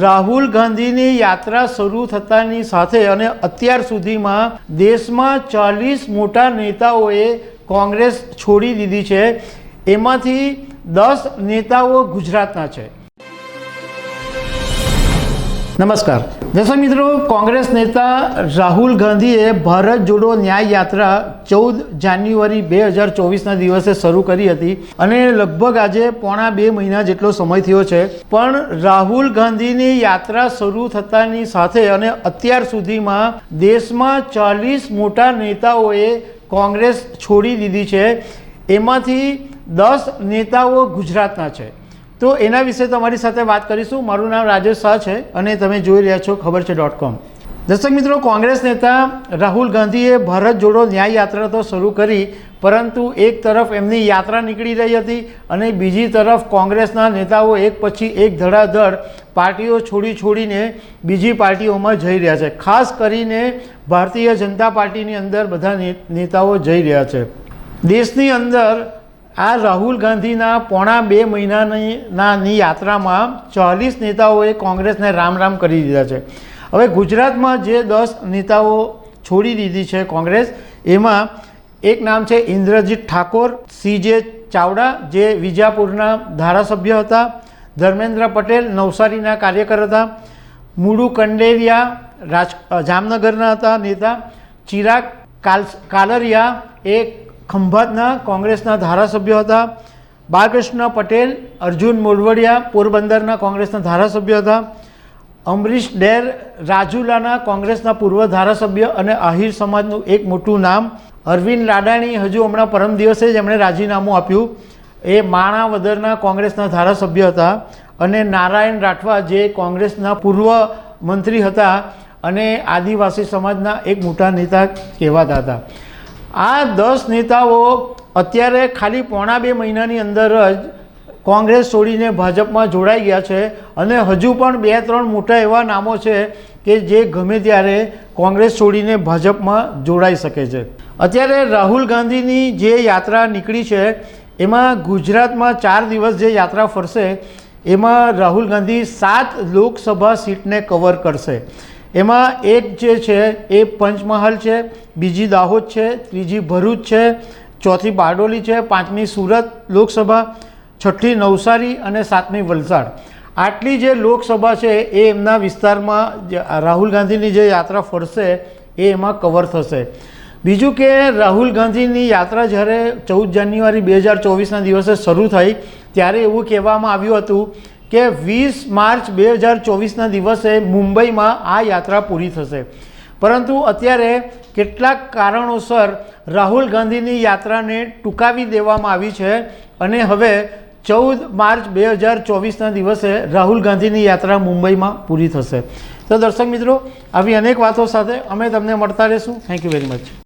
રાહુલ ગાંધીની યાત્રા શરૂ થતાની સાથે અને અત્યાર સુધીમાં દેશમાં ચાલીસ મોટા નેતાઓએ કોંગ્રેસ છોડી દીધી છે. એમાંથી દસ નેતાઓ ગુજરાતના છે. નમસ્કાર. દર્શક મિત્રો, કોંગ્રેસ નેતા રાહુલ ગાંધીએ ભારત જોડો ન્યાય યાત્રા ચૌદ જાન્યુઆરી બે હજાર ચોવીસના દિવસે શરૂ કરી હતી અને લગભગ આજે પોણા બે મહિના જેટલો સમય થયો છે. પણ રાહુલ ગાંધીની યાત્રા શરૂ થતાની સાથે અને અત્યાર સુધીમાં દેશમાં ચાલીસ મોટા નેતાઓએ કોંગ્રેસ છોડી દીધી છે. એમાંથી દસ નેતાઓ ગુજરાતના છે. તો એના વિશે તમારી સાથે વાત કરીશું. મારું નામ રાજેશ શાહ છે અને તમે જોઈ રહ્યા છો ખબર છે ડોટ કોમ દર્શક મિત્રો, કોંગ્રેસ નેતા રાહુલ ગાંધીએ ભારત જોડો ન્યાય યાત્રા તો શરૂ કરી, પરંતુ એક તરફ એમની યાત્રા નીકળી રહી હતી અને બીજી તરફ કોંગ્રેસના નેતાઓ એક પછી એક ધડાધડ પાર્ટીઓ છોડી છોડીને બીજી પાર્ટીઓમાં જઈ રહ્યા છે. ખાસ કરીને ભારતીય જનતા પાર્ટીની અંદર બધા નેતાઓ જઈ રહ્યા છે. દેશની અંદર આ રાહુલ ગાંધીના પોણા બે મહિનાની યાત્રામાં ચાલીસ નેતાઓએ કોંગ્રેસને રામ રામ કરી દીધા છે. હવે ગુજરાતમાં જે દસ નેતાઓ છોડી દીધી છે કોંગ્રેસ, એમાં એક નામ છે ઇન્દ્રજીત ઠાકોર સીજે ચાવડા, જે વિજાપુરના ધારાસભ્ય હતા, ધર્મેન્દ્ર પટેલ નવસારીના કાર્યકર હતા, મુડુ કંડેરિયા રાજ, જામનગરના હતા નેતા, ચિરાગ કાલ, કાલરિયા એ ખંભાતના કોંગ્રેસના ધારાસભ્ય હતા. બાલકૃષ્ણ પટેલ, અર્જુન મોલવડિયા પોરબંદરના કોંગ્રેસના ધારાસભ્ય હતા. અમરીશ ડેર રાજુલાના કોંગ્રેસના પૂર્વ ધારાસભ્ય અને આહિર સમાજનું એક મોટું નામ. અરવિંદ લાડાણી હજુ હમણાં પરમ દિવસે જ એમણે રાજીનામું આપ્યું. એ માણાવદરના કોંગ્રેસના ધારાસભ્ય હતા અને નારાયણ રાઠવા જે કોંગ્રેસના પૂર્વ મંત્રી હતા અને આદિવાસી સમાજના એક મોટા નેતા કહેવાતા હતા. આ દસ નેતાઓ અત્યારે ખાલી પોણા બે મહિનાની અંદર જ કોંગ્રેસ છોડીને ભાજપમાં જોડાઈ ગયા છે અને હજુ પણ બે ત્રણ મોટા એવા નામો છે કે જે ગમે ત્યારે કોંગ્રેસ છોડીને ભાજપમાં જોડાઈ શકે છે. અત્યારે રાહુલ ગાંધીની જે યાત્રા નીકળી છે, એમાં ગુજરાતમાં ચાર દિવસ જે યાત્રા ફરશે, એમાં રાહુલ ગાંધી સાત લોકસભા સીટને કવર કરશે. એમાં એક જે છે એ પંચમહાલ છે, બીજી દાહોદ છે, ત્રીજી ભરૂચ છે, ચોથી બારડોલી છે, પાંચમી સુરત લોકસભા, છઠ્ઠી નવસારી અને સાતમી વલસાડ. આટલી જે લોકસભા છે એ એમના વિસ્તારમાં રાહુલ ગાંધીની જે યાત્રા ફરશે એ એમાં કવર થશે. બીજું કે રાહુલ ગાંધીની યાત્રા જ્યારે ચૌદ જાન્યુઆરી બે હજાર ચોવીસના દિવસે શરૂ થઈ, ત્યારે એવું કહેવામાં આવ્યું હતું કે વીસ માર્ચ બે હજાર ચોવીસના દિવસે મુંબઈમાં આ યાત્રા પૂરી થશે. પરંતુ અત્યારે કેટલાક કારણોસર રાહુલ ગાંધીની યાત્રાને ટૂંકાવી દેવામાં આવી છે અને હવે ચૌદ માર્ચ બે હજાર ચોવીસના દિવસે રાહુલ ગાંધીની યાત્રા મુંબઈમાં પૂરી થશે. તો દર્શક મિત્રો, આવી અનેક વાતો સાથે અમે તમને મળતા રહીશું. Thank you very much